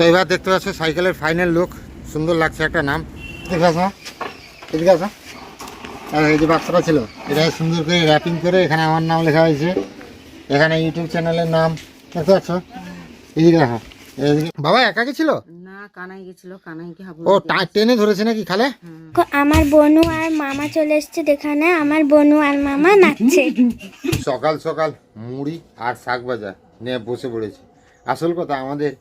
তো এবার দেখতে পাচ্ছ সাইকেলের ফাইনাল লুক সুন্দর লাগছে একটা নাম। দেখে আসো। এদিকে আসো। আর এই যে বাক্সটা ছিল এটা সুন্দর করে র্যাপিং করে এখানে আমার নাম লেখা হয়েছে। এখানে ইউটিউব চ্যানেলের নাম। দেখতে পাচ্ছ? এদিকে রাখো এদিকে বাবা একা ছিল না কানাই গেছিল। কানাইকে হাবুল ও টেনে ধরেছে নাকি খালে? আমার বনু আর মামা চলে এসছে দেখানে আমার বনু আর মামা নাচছে। সকাল সকাল মুড়ি আর শাক ভাজা নিয়ে বসে পড়েছি। আসল কথা আমাদের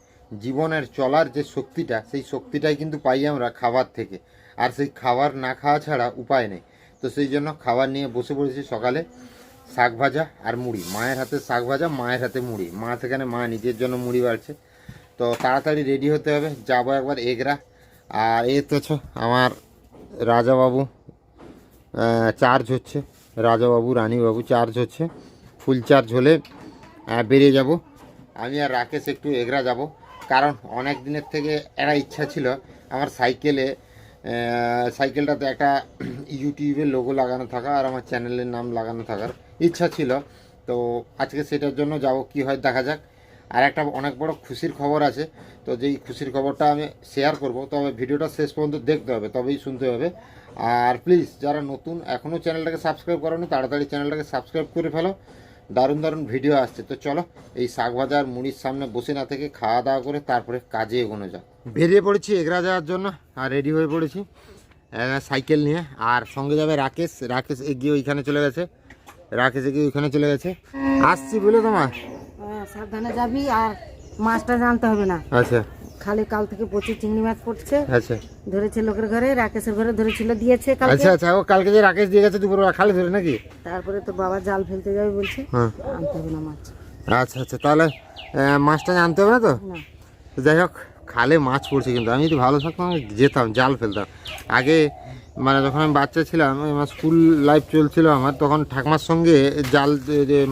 জীবনের চলার যে শক্তিটা, সেই শক্তিটাই কিন্তু পাই আমরা খাবার থেকে। আর সেই খাবার না খাওয়া ছাড়া উপায় নেই। তো সেই জন্য খাবার নিয়ে বসে পড়েছি সকালে শাক ভাজা আর মুড়ি। মায়ের হাতে শাক ভাজা, মায়ের হাতে মুড়ি। মা সেখানে, মা নিজের জন্য মুড়ি বাড়ছে। তো তাড়াতাড়ি রেডি হতে হবে। যাব একবার এগরা। আর এ তো আমার রাজাবাবু চার্জ হচ্ছে। রাজাবাবু, রানীবাবু চার্জ হচ্ছে। ফুল চার্জ হলে বেরিয়ে যাব। আমি আর রাকেশ একটু এগরা যাব। কারণ অনেক দিনের থেকে একটা ইচ্ছা ছিল আমার সাইকেলে সাইকেলটাতে একটা ইউটিউবের লোগো লাগানো থাকা আর আমার চ্যানেলের নাম লাগানো থাকার ইচ্ছা ছিল। তো আজকে সেটার জন্য যাব, কি হয় দেখা যাক। আর একটা অনেক বড় খুশির খবর আছে, তো যেই খুশির খবরটা আমি শেয়ার করব, তবে ভিডিওটা শেষ পর্যন্ত দেখতে হবে, তবেই শুনতে হবে। আর প্লিজ যারা নতুন এখনও চ্যানেলটাকে সাবস্ক্রাইব করোনি, তাড়াতাড়ি চ্যানেলটাকে সাবস্ক্রাইব করে ফেলো। দারুণ দারুণ ভিডিও আসছে। তো চলো এই শাক ভাজা আর মুড়ির সামনে বসে না থেকে খাওয়া দাওয়া করে তারপরে কাজে এগোনো যাক। বেরিয়ে পড়েছি এগরা যাওয়ার জন্য আর রেডি হয়ে পড়েছি। সাইকেল নিয়ে আর সঙ্গে যাবে রাকেশ। রাকেশ এগিয়ে ওইখানে চলে গেছে। রাকেশ এগিয়ে ওইখানে চলে গেছে। আসছি বলে তোমার? হ্যাঁ, সাবধানে যাবি আর মাছটা জানতে হবে না। আচ্ছা। খালি কাল থেকে প্রচুর চিংড়ি মাছ পড়ছে। আচ্ছা। ধরেছে লোকের ঘরে রাকেশের ঘরে ধরেছিল দিয়েছে কালকে। আচ্ছা আচ্ছা ও কালকে যে রাকেশ দিয়ে গেছে দুপুরবেলা খালি ধরে নাকি? তারপরে তো বাবা জাল ফেলতে যাবে বলছে হ্যাঁ। আনতে হবে না মাছ। আচ্ছা আচ্ছা তাহলে মাছটা আনতে হবে না তো? যাই হোক খালে মাছ পড়ছে কিন্তু আমি যদি ভালো থাকতাম যেতাম জাল ফেলতাম। আগে মানে যখন আমি বাচ্চা ছিলাম আমার স্কুল লাইফ চলছিল আমার, তখন ঠাকমার সঙ্গে জাল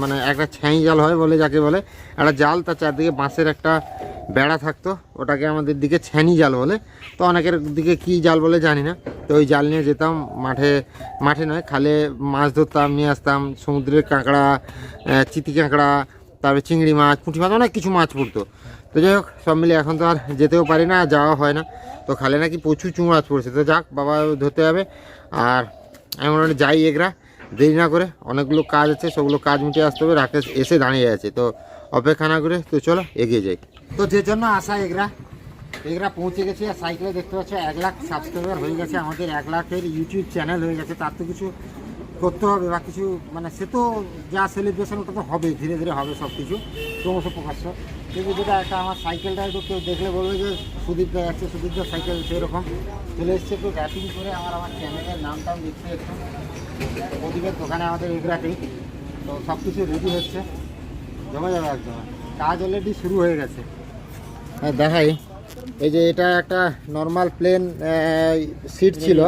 মানে একটা ছাই জাল হয় বলে, যাকে বলে, একটা জাল, তার চারদিকে বাঁশের একটা বেড়া থাকতো, ওটাকে আমাদের দিকে ছ্যানি জাল বলে। তো অনেকের দিকে কি জাল বলে জানি না। তো ওই জাল নিয়ে যেতাম, মাঠে মাঠে নয়, খালে মাছ ধরতাম, নিয়ে আসতাম, সমুদ্রের কাঁকড়া চিতি কাঁকড়া, তারপরে চিংড়ি মাছ, পুঁটি মাছ, অনেক কিছু মাছ পড়তো। তো যাই হোক, সব মিলে এখন তো আর যেতেও পারি না যাওয়া হয় না। তো খালে নাকি প্রচুর চুং মাছ পড়ছে। তো যাক, বাবা ধরতে হবে আর আমি মনে যাই এগরা, দেরি না করে অনেকগুলো কাজ আছে সেগুলো কাজ মিটিয়ে আসতে হবে। রাকেশ এসে দাঁড়িয়ে আছে। তো অপেক্ষা না করে, তো চলো এগিয়ে যাই। তো যে জন্য আসা এগরা এগরা পৌঁছে গেছে। আর সাইকেলে দেখতে পাচ্ছ, এক লাখ সাবস্ক্রাইবার হয়ে গেছে। আমাদের এক লাখের ইউটিউব চ্যানেল হয়ে গেছে। তার তো কিছু করতে হবে বা কিছু মানে সে তো যা সেলিব্রেশন ওটা তো হবে ধীরে ধীরে হবে সব কিছু ক্রমশ প্রকাশ্য। কিন্তু যেটা একটা আমার সাইকেলটা একটু কেউ দেখলে বলবে যে সুদীপ দা যাচ্ছে সুদীপ দা সাইকেল সেরকম। চলে এসছে একটু র্যাপিং করে আমার আমার চ্যানেলের নামটাও লিখতে একটু। প্রদীপের দোকানে আমাদের এগরাতেই তো সব কিছু রেডি হচ্ছে। জমা যাবে একদম। কাজ অলরেডি শুরু হয়ে গেছে। হ্যাঁ দেখাই। এই যে এটা একটা নর্মাল প্লেন সিট ছিল।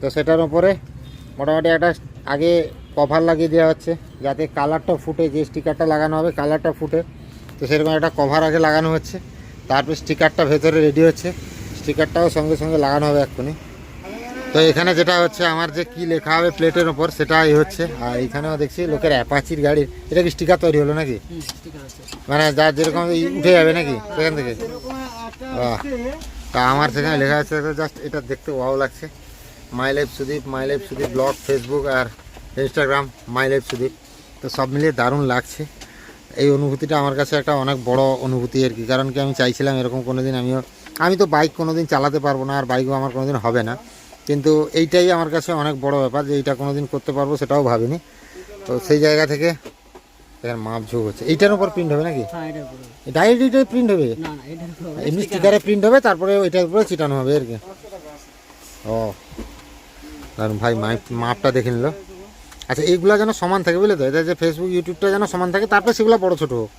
তো সেটার উপরে মোটামুটি একটা আগে কভার লাগিয়ে দেওয়া হচ্ছে যাতে কালারটা ফুটে যে স্টিকারটা লাগানো হবে কালারটা ফুটে। তো সেরকম একটা কভার আগে লাগানো হচ্ছে তারপর স্টিকারটা ভেতরে রেডি হচ্ছে। স্টিকারটাও সঙ্গে সঙ্গে লাগানো হবে এক্ষুনি। তো এখানে যেটা হচ্ছে আমার যে কি লেখা হবে প্লেটের ওপর সেটাই হচ্ছে। আর এখানেও দেখছি লোকের অ্যাপাচির গাড়ি এটা কি স্টিকার তৈরি হলো নাকি? মানে যার যেরকম উঠে যাবে নাকি সেখান থেকে? তা আমার সেখানে লেখা আছে জাস্ট এটা দেখতে ভালো লাগছে। My life Sudip my life Sudip blog Facebook R Instagram my life Sudip তো সব মিলিয়ে দারুণ লাগছে। এই অনুভূতিটা আমার কাছে একটা অনেক বড় অনুভূতি আর কি। কারণ কি আমি চাইছিলাম এরকম কোনো দিন আমিও আমি তো বাইক কোনো দিন চালাতে পারব না আর বাইকও আমার কোনো দিন হবে না। কিন্তু এইটাই আমার কাছে অনেক বড় ব্যাপার যে এইটা কোনো দিন করতে পারব সেটাও ভাবিনি। তো সেই জায়গা থেকে এখানে মাপ ঝোঁক হচ্ছে। এইটার উপর প্রিন্ট হবে নাকি? ডাইরেক্ট এইটাই প্রিন্ট হবে? এমনি স্টিকারে প্রিন্ট হবে। তারপরে ওইটার উপরে চিটানো হবে আর কি। ও। দারুণ ভাই মাপ- মাপটা দেখে নিল। আচ্ছা এইগুলো যেন সমান থাকে, বুঝলে তো? এটা যে ফেসবুক ইউটিউবটা যেন সমান থাকে, তারপরে সেগুলো বড়, ছোট হোক।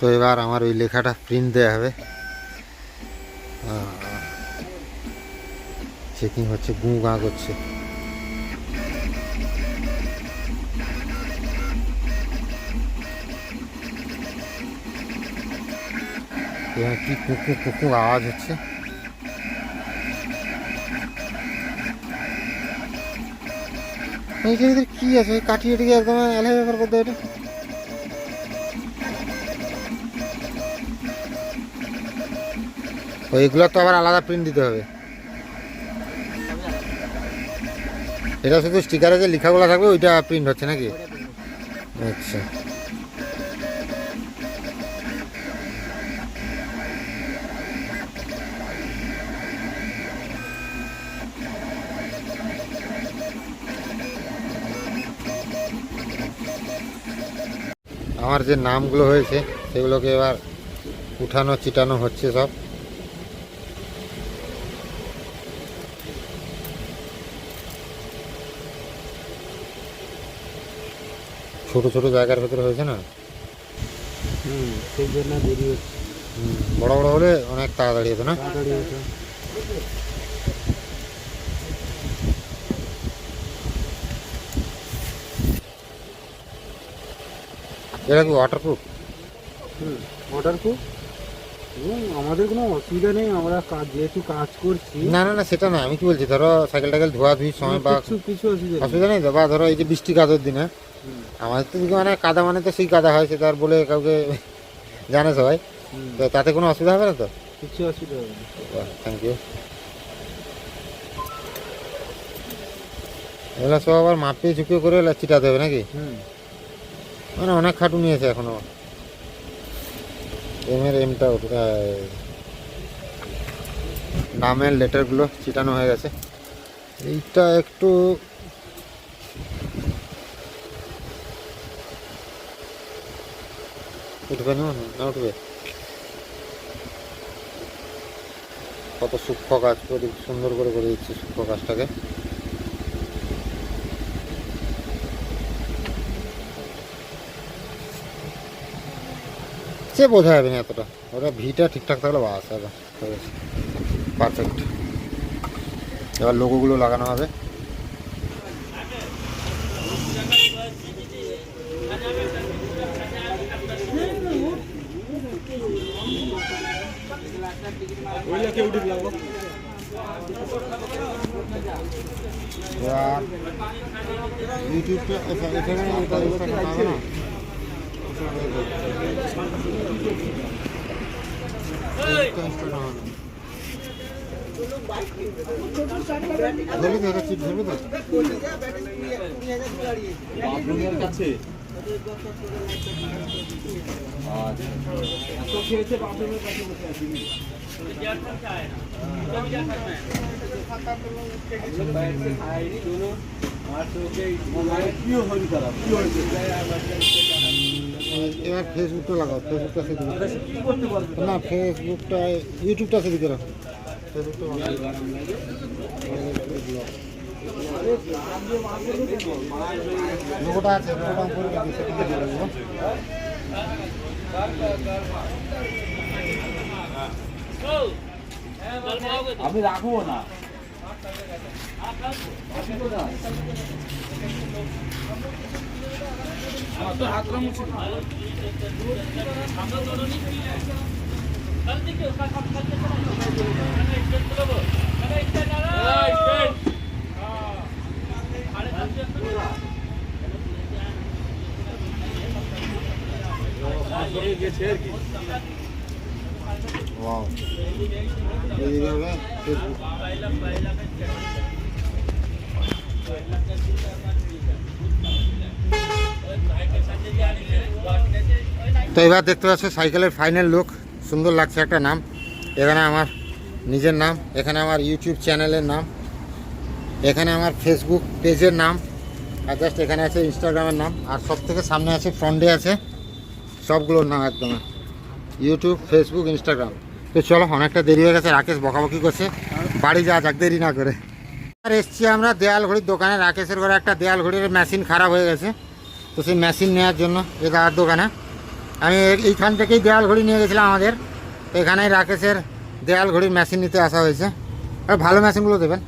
তো এবার আমার ওই লেখাটা প্রিন্ট দেওয়া হবে। চেকিং হচ্ছে গু, গা করছে। কি কুকু কুকু আওয়াজ হচ্ছে এইখানে এদের কি আছে কাটিয়ে টিকে একদম আলাদা ব্যাপার করতে এটা ওইগুলো তো আবার আলাদা প্রিন্ট দিতে হবে এটা শুধু স্টিকারে যে লেখাগুলো থাকবে ওইটা প্রিন্ট হচ্ছে নাকি আচ্ছা আমার যে নামগুলো হয়েছে সেগুলোকে এবার উঠানো চিটানো হচ্ছে সব। ছোট ছোট জায়গার ভেতরে হয়েছে না? হুম সেই জন্য দেরি হচ্ছে বড় বড় হলে অনেক তাড়াতাড়ি হতো না? তাড়াতাড়ি হতো। এটা কি ওয়াটারপ্রুফ হুম এবং আমাদের কোনো অসুবিধা নেই আমরা কাজ যেহেতু কাজ করছি। না না না সেটা না আমি কি বলছি ধরো সাইকেল টাইকেল ধোয়া ধুই সময় বা কিছু কিছু অসুবিধা নেই। অসুবিধা নেই তো? বা ধরো এই যে বৃষ্টি কাদর দিনে আমাদের তো মানে কাদা মানে তো সেই কাদা হয় সেটা আর বলে কাউকে জানে সবাই তো তাতে কোনো অসুবিধা হবে না তো? কিছু অসুবিধা হবে না। থ্যাংক ইউ এগুলো সব আবার মাপিয়ে ঝুঁকিয়ে করে চিটাতে হবে নাকি? হুম। মানে অনেক খাটুনি আছে এখনও। এম এর এমটা নামের লেটারগুলো চিটানো হয়ে গেছে। এইটা একটু উঠবে না না উঠবে? কত সূক্ষ্ম কাজ করে সুন্দর করে করে দিচ্ছি সূক্ষ্ম কাজটাকে সে বোঝা যাবে না এতটা। ওটা ভিটা ঠিকঠাক থাকলে বাস হবে। পারফেক্ট এবার লোগোগুলো লাগানো হবে। এবার ইউটিউবটা আচ্ছা, এখানে এটা ইনস্টাগ্রাম হবে না ধরবি তো এটা চিপ ধরবি তো এবার ফেসবুকটা লাগাও ফেসবুকটা সেদিকে না ফেসবুকটা ইউটিউবটা সেদিকে রাখো ফেসবুকটা আমি করে দিচ্ছি রাখব না। ওয়াও এইদিকে হবে ফেসবুক তো এবার দেখতে পাচ্ছ সাইকেলের ফাইনাল লুক সুন্দর লাগছে একটা নাম। এখানে আমার নিজের নাম, এখানে আমার ইউটিউব চ্যানেলের নাম, এখানে আমার ফেসবুক পেজের নাম, আর জাস্ট এখানে আছে ইনস্টাগ্রামের নাম। আর সব থেকে সামনে আছে ফ্রন্টে আছে, সবগুলোর নাম একদম। ইউটিউব ফেসবুক ইনস্টাগ্রাম তো চলো, অনেকটা দেরি হয়ে গেছে, রাকেশ বকাবকি করছে। বাড়ি যা যাক, দেরি না করে। আর এসছি আমরা দেয়াল ঘড়ির দোকানে। রাকেশের ঘরে একটা দেয়াল ঘড়ির মেশিন খারাপ হয়ে গেছে। তো সেই মেশিন নেওয়ার জন্য এ দাদার দোকানে। আমি এইখান থেকেই দেয়াল ঘড়ি নিয়ে গেছিলাম আমাদের। তো এখানেই রাকেশের দেয়াল ঘড়ির মেশিন নিতে আসা হয়েছে। আর ভালো মেশিনগুলো দেবেন।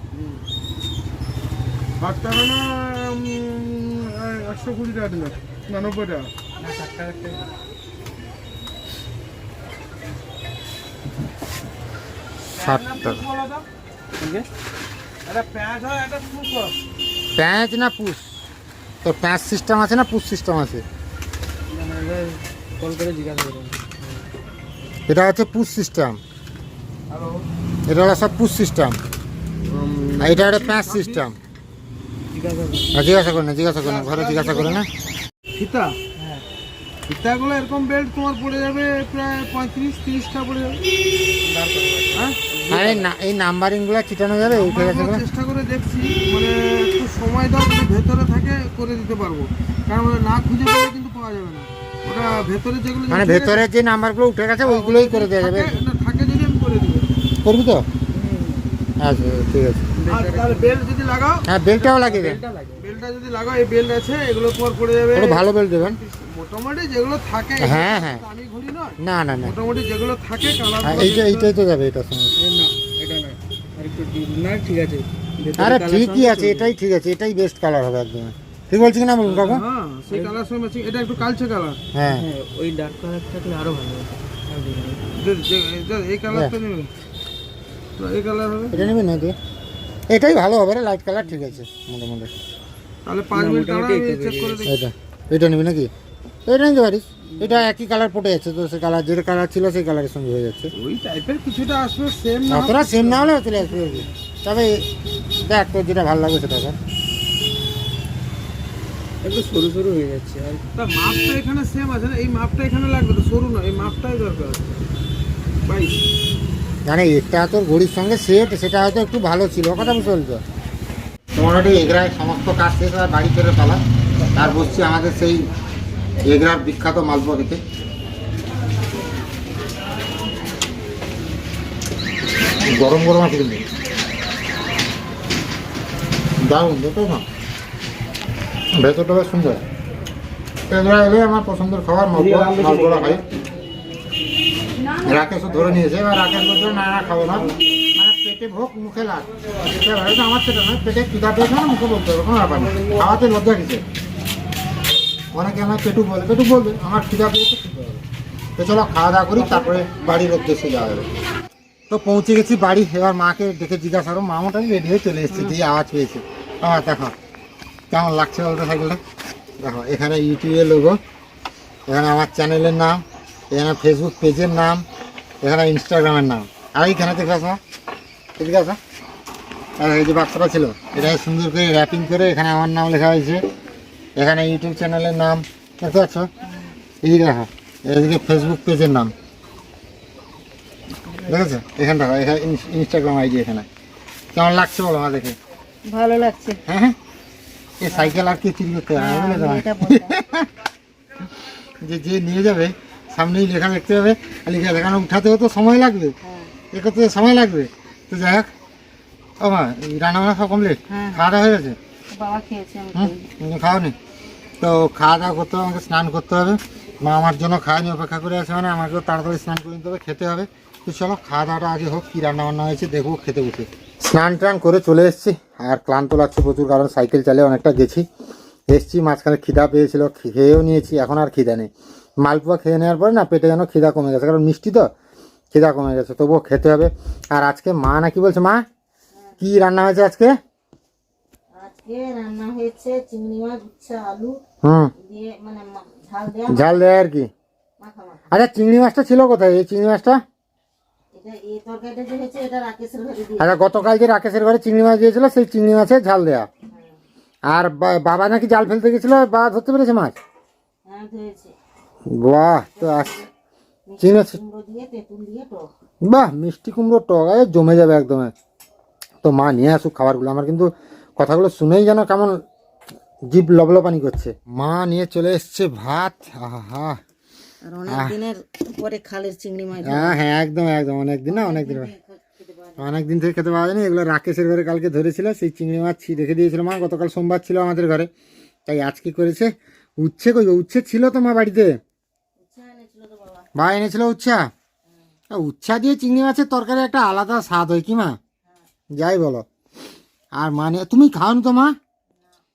একশো কুড়ি টাকা দিলেন নব্বই টাকা। ষাট টাকা প্যাঁচ না পুষ? তো প্যাঁচ সিস্টেম আছে না পুশ সিস্টেম আছে? এটা হচ্ছে পুশ সিস্টেম এটা হলো সব পুশ সিস্টেম এটা হচ্ছে প্যাঁচ সিস্টেম জিজ্ঞাসা করে না, জিজ্ঞাসা করে না, ঘরে জিজ্ঞাসা করে না। ফিতা? ফিতাগুলো এরকম বেল্ট তোমার পড়ে যাবে প্রায় পঁয়ত্রিশ, তিরিশটা পড়ে যাবে। হ্যাঁ? আর এই না এই নাম্বারিংগুলো চিটানো যাবে? উঠে গেছে আমরা চেষ্টা করে দেখছি মানে একটু সময় দাও যদি ভেতরে থাকে করে দিতে পারব। কারণ না খুঁজে পেলে কিন্তু পাওয়া যাবে না। ওটা ভেতরে যেগুলো মানে ভেতরে যে নাম্বারগুলো উঠে গেছে ওইগুলোই করে দেওয়া যাবে। থাকে- থাকে যদি আমি করে দিব করবি তো? আচ্ছা ঠিক আছে। বেল্ট যদি লাগাও হ্যাঁ বেলটাও লাগিয়ে দেন বেল্টটা যদি লাগাও এই বেল্ট আছে এগুলো তোমার পড়ে যাবে। ভালো বেল দেবেন। মোটামুটি যেগুলো থাকে হ্যাঁ, হ্যাঁ। আমি না না না। মোটামুটি যেগুলো থাকে কালার হ্যাঁ, এইটা এইটাই তো যাবে সঙ্গে না এটা না আরেকটু না ঠিক আছে। আরে ঠিকই আছে এটাই ঠিক আছে এটাই বেস্ট কালার হবে একদম। ঠিক বলছি না বলুন কাকু? হ্যাঁ সেই কালার সঙ্গে ম্যাচিং এটা একটু কালচে কালার হ্যাঁ। ওই ডার্ক কালার থাকলে আরও ভালো এই কালারটা নেবে। তো এই কালার হবে। এটা নেবেন না এটাই ভালো হবে রে লাইট কালার ঠিক আছে মোটামুটি। তাহলে পাঁচ মিনিট দাঁড়া চেক করে দেখি। এটা এটা নিবি নাকি? এটা নিতে পারিস। এটা একই কালার পটে যাচ্ছে তো সে কালার যেটা কালার ছিল সেই কালারের সঙ্গে হয়ে যাচ্ছে। ওই টাইপের কিছুটা আসবে সেম না অতটা সেম না হলেও চলে আসবে। তবে দেখ তোর যেটা ভালো লাগবে সেটা। একটু সরু সরু হয়ে যাচ্ছে। আর তা মাপটা এখানে সেম আছে না? এই মাপটা এখানে লাগবে তো সরু না এই মাপটাই দরকার বাইশ মানে এটা তোর ঘড়ির সঙ্গে সেট সেটা হয়তো একটু ভালো ছিল কথা বুঝতে পারছ মোটামুটি এগরায় সমস্ত কাজ শেষ হয় বাড়ি ফেরে পালা আর বসছি আমাদের সেই এগরার বিখ্যাত মালপোয়া খেতে গরম গরম আছে কিন্তু। দারুণ, দেখো না। ভেতরটা বেশ সুন্দর। এগরা এলে আমার পছন্দের খাবার মালপোয়া মালপোয়া খাই রাকেশও ধরে নিয়েছে, এবার রাকেশ বলছে, না না, খাব না। মানে পেটে ভোগ, মুখে লাগ আমার সেটা নয়, পেটে খিদা পেয়েছে না, মুখে বলতে হবে, কোনো ব্যাপার নেই খাওয়াতে লজ্জা কিছু অনেকে আমার পেটু বলে? পেটু বলবে। আমার খিদা পেয়েছে হবে। তো চলো খাওয়া দাওয়া করি তারপরে বাড়ির উদ্দেশ্যে যাওয়া যাবে। তো পৌঁছে গেছি বাড়ি এবার মাকে দেখে জিজ্ঞাসা করো মা মোটামুটি রেডি হয়ে চলে এসেছে? দিয়ে আওয়াজ পেয়েছে। আমার দেখো কেমন লাগছে বলতে সাইকেলটা দেখো এখানে ইউটিউবের লোগো এখানে আমার চ্যানেলের নাম এখানে ফেসবুক পেজের নাম এখানে ইনস্টাগ্রামের নাম। আর এইখানে দেখে আসা এদিকে আসা। আর এই যে বাক্সটা ছিল এটা সুন্দর করে র্যাপিং করে এখানে আমার নাম লেখা হয়েছে। এখানে ইউটিউব চ্যানেলের নাম দেখতে পাচ্ছ? এই দেখো এদিকে ফেসবুক পেজের নাম। দেখেছ? এখানটা এখানে ইনস্টাগ্রাম আইডি এখানে। কেমন লাগছে বলো আমার দেখে? ভালো লাগছে। হ্যাঁ হ্যাঁ। এই সাইকেল আর কি চুরি করতে বলতাম। যে যে নিয়ে যাবে সামনেই লেখা দেখতে হবে আর লেখা কারণ উঠাতেও তো সময় লাগবে। এ করতে সময় লাগবে। তো যাই হোক ও মা এই রান্না বান্না সব কমপ্লিট হ্যাঁ। খাওয়া দাওয়া হয়ে গেছে? বাবা খেয়েছে হুম খাইনি। খাওনি? তো খাওয়া দাওয়া করতে হবে, আমাকে স্নান করতে হবে। মা আমার জন্য খায়নি অপেক্ষা করে আছে মানে আমাকেও তাড়াতাড়ি স্নান করে নিতে হবে, খেতে হবে। তো চলো খাওয়া দাওয়াটা আগে হোক, কী রান্না বান্না হয়েছে, দেখব খেতে বসে। স্নান টান করে চলে এসেছি, আর ক্লান্ত লাগছে প্রচুর, কারণ সাইকেল চালিয়ে অনেকটা গেছি। এসছি, মাঝখানে খিদা পেয়েছিল খেয়েও নিয়েছি, এখন আর খিদা নেই। মালপোয়া খেয়ে নেওয়ার পরে না, পেটে যেন খিদা কমে গেছে, কারণ মিষ্টি তো, খিদা কমে গেছে, তবুও খেতে হবে। আর আজকে মা নাকি বলছে, মা, কি রান্না হয়েছে আজকে? আজকে রান্না হয়েছে চিংড়ি মাছ উচ্ছে আলু হুম। দিয়ে মানে ঝাল দেয় আর কি? আচ্ছা চিংড়ি মাছটা ছিল কোথায়? এই চিংড়ি মাছটা? আচ্ছা গতকাল যে রাকেশের ঘরে চিংড়ি মাছ দিয়েছিল সেই চিংড়ি মাছের ঝাল দেয়া। আর বাবা নাকি জাল ফেলতে গেছিল বা ধরতে পেরেছে মাছ? হ্যাঁ বাহ তো চিংড়ি বাহ মিষ্টি কুমড়ো টক জমে যাবে একদম। তো মা নিয়ে আসুক খাবারগুলো আমার কিন্তু কথাগুলো শুনেই যেন কেমন জিভ লবলপানি করছে। মা নিয়ে চলে এসছে ভাত। আহা। আর অনেক দিনের পরে খালের চিংড়ি মাছ। হ্যাঁ হ্যাঁ একদম একদম। অনেকদিন না অনেকদিন অনেকদিন থেকে খেতে পাওয়া যায়নি। এগুলো রাকেশের ঘরে কালকে ধরেছিল। সেই চিংড়ি মাছ ছি- রেখে দিয়েছিল মা। গতকাল সোমবার ছিল আমাদের ঘরে। তাই আজকে করেছে? উচ্ছে কই? উচ্ছে ছিল তো মা বাড়িতে? বা এনেছিল উচ্ছা? উচ্ছা দিয়ে চিংড়ি মাছের তরকারি একটা আলাদা স্বাদ হয় কি মা? যাই বলো। আর মানে তুমি খাওনি তো মা?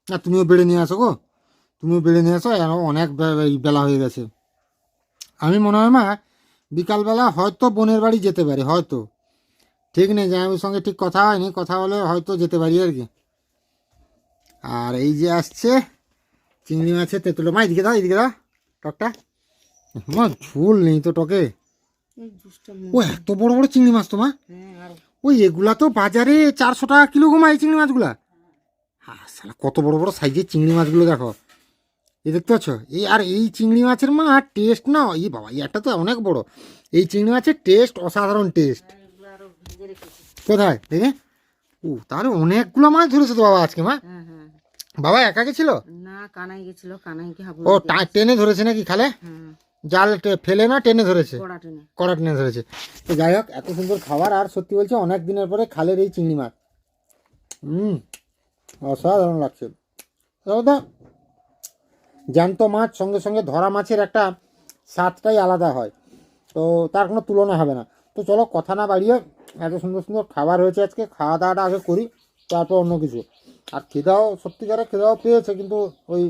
না তুমিও বেড়ে নিয়ে আসো গো। তুমিও বেড়ে নিয়ে আসো এখন অনেক বেলা হয়ে গেছে। আমি মনে হয় মা বিকালবেলা হয়তো বোনের বাড়ি যেতে পারি হয়তো। ঠিক নেই জামাইবাবুর সঙ্গে ঠিক কথা হয়নি কথা হলে হয়তো যেতে পারি আর কি। আর এই যে আসছে চিংড়ি মাছের তেঁতুলো। মা এদিকে দাও এদিকে দাও টকটা। মা ঝোল নেই তো টকে। ও এত বড় বড় চিংড়ি মাছ তো মা। হ্যাঁ আর ওই এগুলা তো বাজারে চারশো টাকা কিলো গো মা এই চিংড়ি মাছগুলা। হ্যাঁ সালা কত বড় বড় সাইজের চিংড়ি মাছগুলো দেখো। এ দেখতে পাচ্ছ? এই আর এই চিংড়ি মাছের মা টেস্ট না এই বাবা একটা তো অনেক বড়। এই চিংড়ি মাছের টেস্ট অসাধারণ টেস্ট কোথায়? দেখে। ও তাহলে অনেকগুলো মাছ ধরেছে তো বাবা আজকে মা। হ্যাঁ হ্যাঁ। বাবা একা গেছিল? না কানাই গেছিল কানাইকে হাবু ও টেনে ধরেছে নাকি খালে? হ্যাঁ। জাল ফেলে না টেনে ধরেছে। কড়া টেনে। কড়া টেনে ধরেছে। তো যাই হোক এত সুন্দর খাবার আর সত্যি বলছে অনেক দিনের পরে খালের এই চিংড়ি মাছ। হুম অসাধারণ লাগছে। দাদা জ্যান্ত মাছ সঙ্গে সঙ্গে ধরা মাছের একটা স্বাদটাই আলাদা হয়। তো তার কোনো তুলনা হবে না। তো চলো কথা না বাড়িয়ে এত সুন্দর সুন্দর খাবার হয়েছে আজকে খাওয়া দাওয়াটা আগে করি তারপর অন্য কিছু। আর খিদাও সত্যিকারে খিদাও পেয়েছে কিন্তু ওই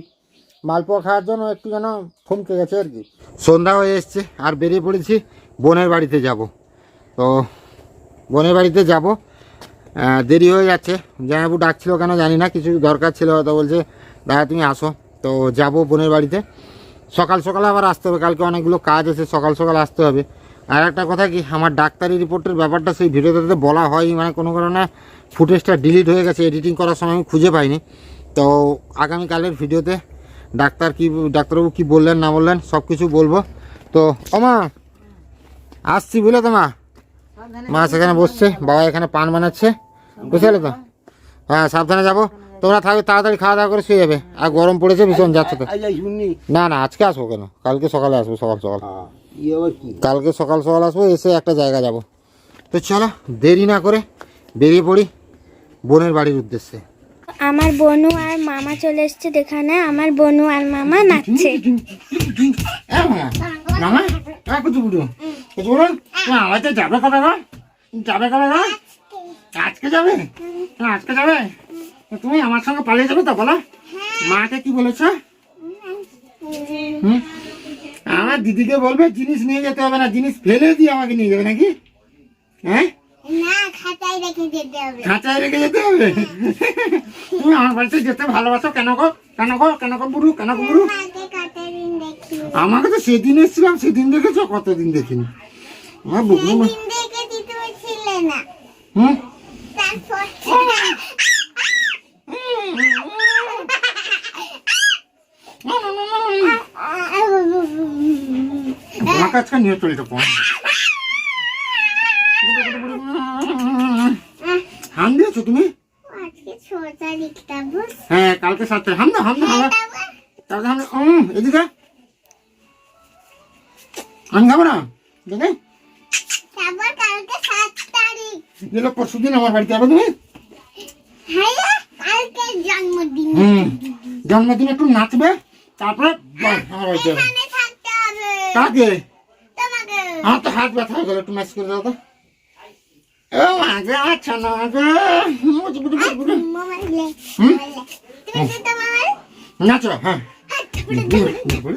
মালপোয়া খাওয়ার জন্য একটু যেন থমকে গেছে আর কি। সন্ধ্যা হয়ে এসছে, আর বেরিয়ে পড়েছি বোনের বাড়িতে যাব। তো বোনের বাড়িতে যাব। দেরি হয়ে যাচ্ছে। জামাইবু ডাকছিল কেন জানি না, কিছু দরকার ছিল হয়তো বলছে, দাদা, তুমি আসো। তো যাব বোনের বাড়িতে। সকাল সকাল আবার আসতে হবে, কালকে অনেকগুলো কাজ আছে, সকাল সকাল আসতে হবে। আর একটা কথা কি, আমার ডাক্তারি রিপোর্টের ব্যাপারটা সেই ভিডিওটাতে বলা হয়নি মানে কোনো কারণে ফুটেজটা ডিলিট হয়ে গেছে, এডিটিং করার সময় আমি খুঁজে পাইনি। তো আগামীকালের ভিডিওতে ডাক্তার কি ডাক্তারবাবু কি বললেন না বললেন সব কিছু বলব। তো ওমা আসছি বুঝলে তো মা? মা সেখানে বসছে বাবা এখানে পান বানাচ্ছে বুঝতে পারলে তো? হ্যাঁ সাবধানে যাব। তোমরা থাকবে তাড়াতাড়ি খাওয়া দাওয়া করে শুয়ে যাবে। আর গরম পড়েছে ভীষণ যাচ্ছে তো। না না আজকে আসব কেন? কালকে সকালে আসব সকাল সকাল। কালকে সকাল সকাল আসব এসে একটা জায়গা যাব। তো চলো দেরি না করে বেরিয়ে পড়ি বোনের বাড়ির উদ্দেশ্যে। আমার বনু আর মামা চলে এসছে যেখানে আমার বনু আর মামা নাচছে। মামা যাবে কবে যাবে কবে আজকে যাবে? আজকে যাবে? তুমি আমার সঙ্গে পালিয়ে যাবে তো বলো। মাকে কি বলেছ? হুম? আমার দিদিকে বলবে জিনিস নিয়ে যেতে হবে না জিনিস ফেলে দিয়ে আমাকে নিয়ে যাবে নাকি? হ্যাঁ? না রেখে যেতে হবে। খাঁচায় রেখে যেতে হবে? তুমি আমার বাড়িতে যেতে ভালোবাসো কেন গো কেন গো কেন গো বুড়ু কেন গো বুড়ু আমাকে তো সেদিন এসেছিলাম সেদিন দেখেছ কতদিন দেখিনি আমার না হুম তারপর আমাকে নিয়ে চলতে পার হ্যাঁ কালকে সাত তারিখ হাম না হাম না হাম তারপরে হাম উম, এদিকে আমি খাব না? দেখে গেলো পরশু দিন আমার বাড়িতে যাবে তুমি? হ্যাঁ জন্মদিন। হুম জন্মদিন একটু নাচবে তারপরে আমার বাড়িতে যাবে। কাকে? আমার তো হাত ব্যথা হয়ে গেল একটু ম্যাচ করে দাও তো। নাচো হ্যাঁ। হাত